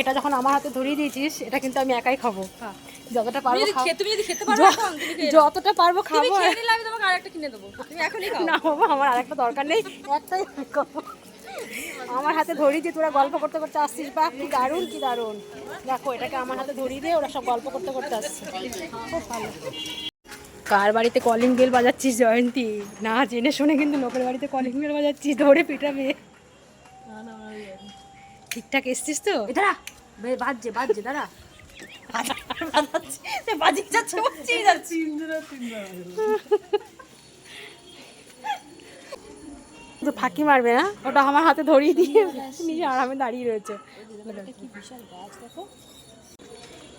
এটা যখন আমার হাতে ধরিয়ে দিয়েছিস এটা কিন্তু আমি একাই খাব। যতটা পারব তুমি যদি খেতে পারো। যতটা পারব খাব। আমি তোমাকে আরেকটা কিনে দেবো। তুমি এখনই খাও। না বাবা আমার আরেকটা দরকার নেই। একটাই খাব। আমার হাতে ধরিয়ে দিয়ে তোরা গল্প করতে করতে আসছিস। বা কি দারুণ কি দারুণ। দেখো এটাকে আমার হাতে ধরিয়ে দিয়ে ওরা সব গল্প করতে করতে আসছে। খুব ভালো। কার বাড়িতে কলিং বেল বাজাচ্ছিস জয়ন্তী? না জেনে শুনে কিন্তু লোকের বাড়িতে কলিং বেল বাজাচ্ছিস। ধরে পিটাবে। ঠিকঠাক এসছিস তো? দাঁড়া বাজছে বাজছে দাঁড়া। বাজিয়ে যাচ্ছে বাজিয়ে যাচ্ছে তো ফাঁকি মারবে না? ওটা আমার হাতে ধরিয়ে দিয়ে নিজে আরামে দাঁড়িয়ে রয়েছে।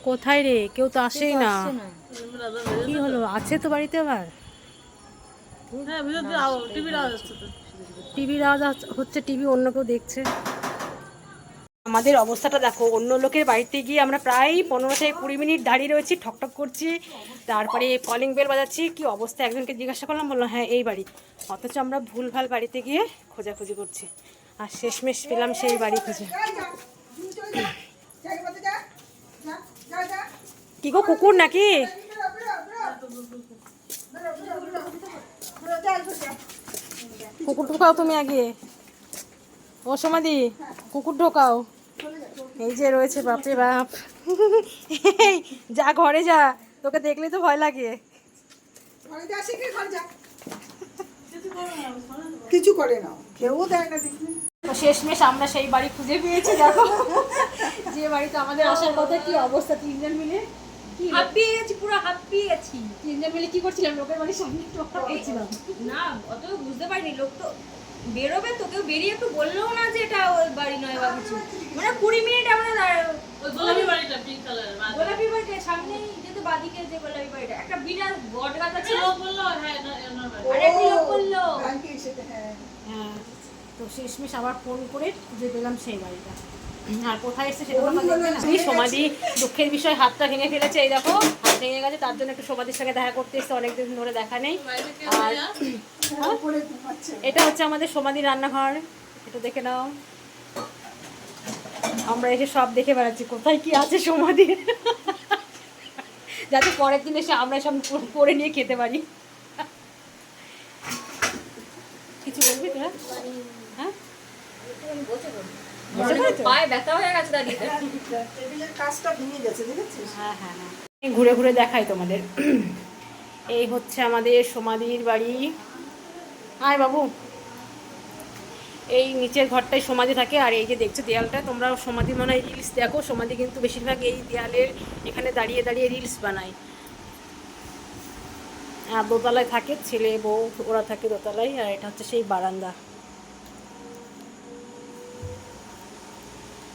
কোথায় রে? কেউ তো আসেই না। কি হলো? আছে তো বাড়িতে আবার? টিভির আওয়াজ হচ্ছে টিভি অন্য কেউ দেখছে? আমাদের অবস্থাটা দেখো, অন্য লোকের বাড়িতে গিয়ে আমরা প্রায় পনেরো থেকে কুড়ি মিনিট দাঁড়িয়ে রয়েছি ঠকঠক করছি। তারপরে কলিং বেল বাজাচ্ছি, কি অবস্থা? একজনকে জিজ্ঞাসা করলাম, বলল হ্যাঁ এই বাড়ি। অথচ আমরা ভুলভাল বাড়িতে গিয়ে খোঁজাখুঁজি করছি। আর শেষমেশ পেলাম সেই বাড়ি খুঁজে। কি গো, কুকুর নাকি? কুকুর ঢোকাও তুমি আগে। ও সমাধি কুকুর ঢোকাও। এই যে রয়েছে বাপরে বাপ। যা ঘরে যা তোকে দেখলে তো ভয় লাগে। কিছু করে না কেউ দেয় না দেখি শেষমেশ আমরা সেই বাড়ি খুঁজে পেয়েছি দেখো। যে বাড়িতে আমাদের আসার কথা কি অবস্থা তিনজন মিলে? কি? হাঁপিয়ে গেছি পুরো হাঁপিয়ে গেছি তিনজন মিলে কি করছিলাম? লোকের বাড়ির সামনে টোকা না অত বুঝতে পারিনি লোক তো বেরোবে তো কেউ বেরিয়ে একটু বললেও না যে এটা ওই বাড়ি নয় বা কিছু। মানে কুড়ি মিনিট আমরা গোলাপি বাড়িটা পিঙ্ক কালার গোলাপি বাড়িটা সামনেই যেতে বাদিকে যে গোলাপি বাড়িটা। একটা বিরাট বট গাছ আছে আর একটি লোক বলল। ব্যাংকে এসে হ্যাঁ। হ্যাঁ তো শেষমেশ আবার ফোন করে খুঁজে পেলাম সেই বাড়িটা। আর কোথায় এসছে সেটা তো আমার দেখবে না। এই সমাধি দুঃখের বিষয়, হাতটা ভেঙে ফেলেছে, এই দেখো, হাত ভেঙে গেছে, তার জন্য একটু সমাধির সঙ্গে দেখা করতে এসছে, অনেকদিন ধরে দেখা নেই। আর এটা হচ্ছে আমাদের সমাধির রান্নাঘর, এটা দেখে নাও। আমরা এসে সব দেখে বেড়াচ্ছি, কোথায় কি আছে সমাধি? যাতে পরের দিন এসে আমরা সব করে নিয়ে খেতে পারি। কিছু বলবি তোরা? হ্যাঁ? পায়ে ব্যথা হয়ে গেছে দাঁড়িয়ে টেবিলের কাজটা ভেঙে গেছে দেখেছিস? হ্যাঁ হ্যাঁ হ্যাঁ। ঘুরে ঘুরে দেখাই তোমাদের। এই হচ্ছে আমাদের সমাধির বাড়ি। আয় বাবু। এই নিচের ঘরটায় সমাধি থাকে আর এই যে দেখছ দেয়ালটা তোমরা সমাধি মনে হয় রিলস দেখো। সমাধি কিন্তু বেশিরভাগ এই দেয়ালের এখানে দাঁড়িয়ে দাঁড়িয়ে রিলস বানায়। আর দোতলায় থাকে ছেলে বউ ওরা থাকে দোতলায় আর এটা হচ্ছে সেই বারান্দা আরে। নিয়ে আসতে পারলি না বলে রুমতি জানি না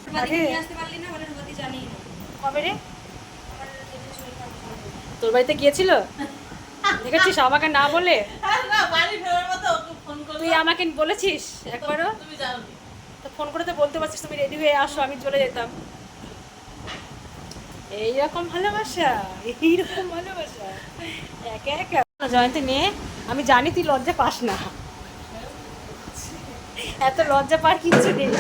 কবে রে? তোর বাড়িতে গিয়েছিল? দেখেছিস আমাকে না বলে? তুই আমাকে বলেছিস একবারও? তো ফোন করে তো বলতে পারছিস তুমি রেডি হয়ে আসো আমি চলে যেতাম। এইরকম ভালোবাসা এইরকম ভালোবাসা। একে একে। জয়ন্তী নিয়ে আমি জানি তুই লজ্জা পাস না। এত লজ্জা পার কিচ্ছু নেই।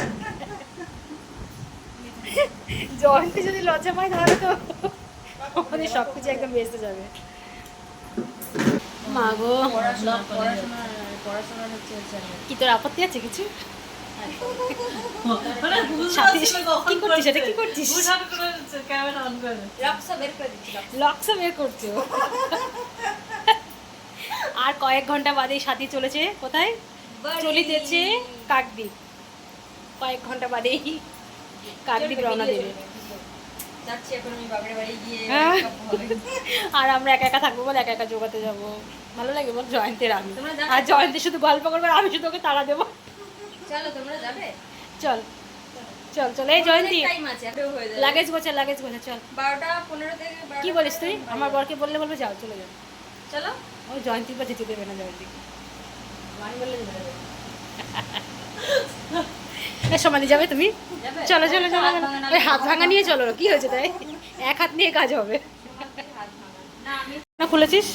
জয়ন্তী যদি লজ্জা পায় তাহলে তো আমাদের সব কিছু একদম বেঁচে যাবে। মা গো। কি তোর আপত্তি আছে কিছু? ও। আর কয়েক ঘণ্টা বাদেই সাথী চলেছে কোথায়? চলিতেছে কাকদ্বীপ। কয়েক ঘণ্টা বাদেই। কাকদ্বীপ রওনা দেবে। যাচ্ছি এখন আমি বাপের বাড়ি গিয়ে হ্যাঁ। আর আমরা একা একা থাকব বলে একা একা জোগাতে যাব। ভালো লাগে বল জয়ন্তের আমি আর জয়ন্তী শুধু গল্প করবে আমি শুধু ওকে তাড়া দেবো। চলো তোমরা যাবে? চল। চল চল। এই জয়ন্তী। হয়ে লাগেজ গোছা লাগেজ গোছা চল। বারোটা পনেরো থেকে কি বলিস তুই? আমার বরকে বললে বলবে যাও চলে যাও। চলো। ওই জয়ন্তীর বা যেতে দেবে না জয়ন্তী আমি বললে এ সমাধি যাবে তুমি? চলো চলো চলো হাত চলো। ভাঙা ওই হাত ভাঙা নিয়ে চলো কি হয়েছে তাই? এক হাত নিয়ে কাজ হবে। না খুলেছিস?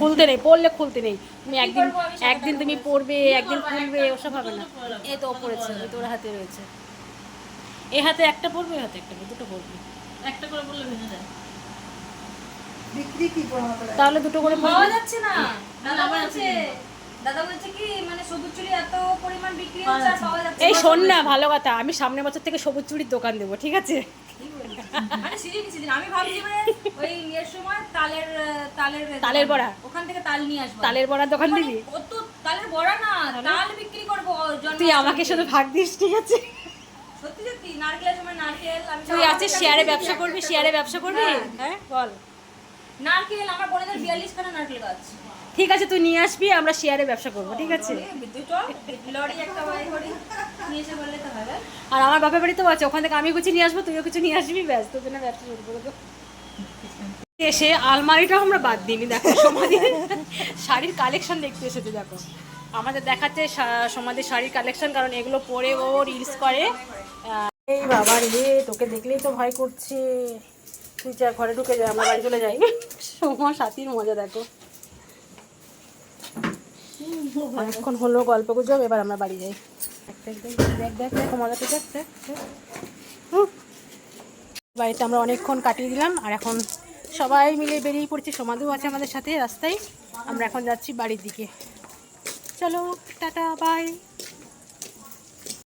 খুলতে নেই পড়লে খুলতে নেই। তুমি একদিন একদিন তুমি পড়বে একদিন খুলবে ওসব হবে না। এই তো পড়েছে তোর হাতে রয়েছে। এ হাতে একটা পড়বে হাতে একটা পড়বে দুটো পড়বে। একটা করে বললে ভেঙে যায়। বিক্রি কি করে? তাহলে দুটো করে পাওয়া যাচ্ছে না দাদা বলছে দাদা বলছে কি মানে সবুজ চুড়ি এত পরিমাণ বিক্রি হচ্ছে আর পাওয়া যাচ্ছে এই শোন না ভালো কথা আমি সামনের বছর থেকে সবুজ চুড়ির দোকান দেবো ঠিক আছে? মানে সিজন সিজন আমি ভাবছি মানে ওই সময় তালের তালের তালের বড়া? ওখান থেকে তাল নিয়ে আসব। তালের বড়ার দোকান দিবি? কত তালের বড়া না তাল বিক্রি করব তুই আমাকে শুধু ভাগ দিস ঠিক আছে? সত্যি সত্যি নারকেলের সময় নারকেল তুই আছে শেয়ারে ব্যবসা করবি শেয়ারে ব্যবসা করবি? হ্যাঁ। বল। নারকেল আমার বোনেদের বিয়াল্লিশ খানা নারকেল গাছ। ঠিক আছে তুই নিয়ে আসবি আমরা শেয়ারে ব্যবসা করব ঠিক আছে? আর আমার বাপের বাড়িতেও আছে ওখান থেকে আমি কিছু নিয়ে আসব তুইও কিছু নিয়ে আসবি ব্যাস তোর জন্য ব্যবসা শুরু করে দেবো। এসে আলমারিটাও আমরা বাদ দিইনি দেখো সমাধির শাড়ির কালেকশন দেখতে এসেছে দেখো। আমাদের দেখাচ্ছে সা- সমাধির শাড়ির কালেকশন কারণ এগুলো পরে ও রিলস করে। এই বাবা রে তোকে দেখলেই তো ভয় করছে। তুই যা ঘরে ঢুকে যায় আমার বাড়ি চলে যাই। সোমা সাথীর মজা দেখো। অনেকক্ষণ হলো, গল্প গুজব, এবার আমরা বাড়ি যাই। দেখ দেখ দেখ, মজা। বাড়িতে আমরা অনেকক্ষণ কাটিয়ে দিলাম, আর এখন সবাই মিলে বেরিয়ে পড়ছি, সমাধু আছে আমাদের সাথে রাস্তায়। আমরা এখন যাচ্ছি বাড়ির দিকে। চলো, টাটা বাই